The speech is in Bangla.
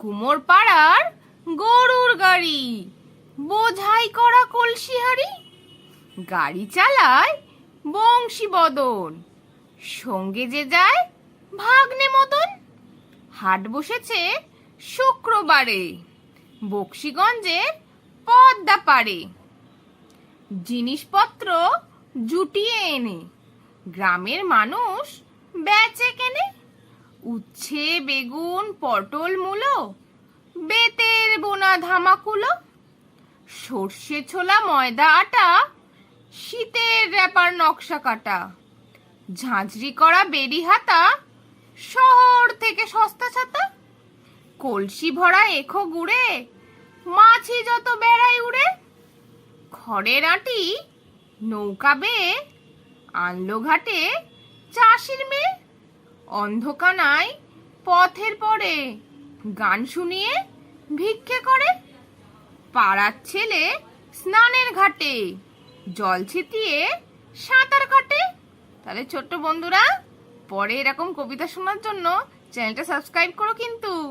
কুমোর পাড়ার গরুর গাড়ি। বোঝাই করা কলসি হাড়ি গাড়ি চালায় বংশী বদন। সঙ্গে যে যায় ভাগ্নে মতন হাট বসেছে শুক্রবারে, বক্সিগঞ্জের পদ্মা পারে জিনিসপত্র জুটিয়ে এনে গ্রামের মানুষ বেচে উচ্ছে, বেগুন, পটল, মূলো, বেতের বোনা ধামাকুলো, সর্ষে ছোলা, ময়দা, আটা, শীতের র্যাপার নকশা কাটা, ঝাঁঝরি করা বেরি হাতা, শহর থেকে সস্তা ছাতা, কলসি ভরা এখো গুড়ে, মাছি যত বেড়াই উড়ে, খড়ের আটি, নৌকা বেয়ে, আনলো ঘাটে অন্ধকানায় পথের পরে গান শুনিয়ে ভিক্ষে করে। পাড়ার ছেলে স্নানের ঘাটে জল ছিটিয়ে সাঁতার কাটে। তাহলে ছোট্ট বন্ধুরা, পরে এরকম কবিতা শোনার জন্য চ্যানেলটা সাবস্ক্রাইব করো কিন্তু।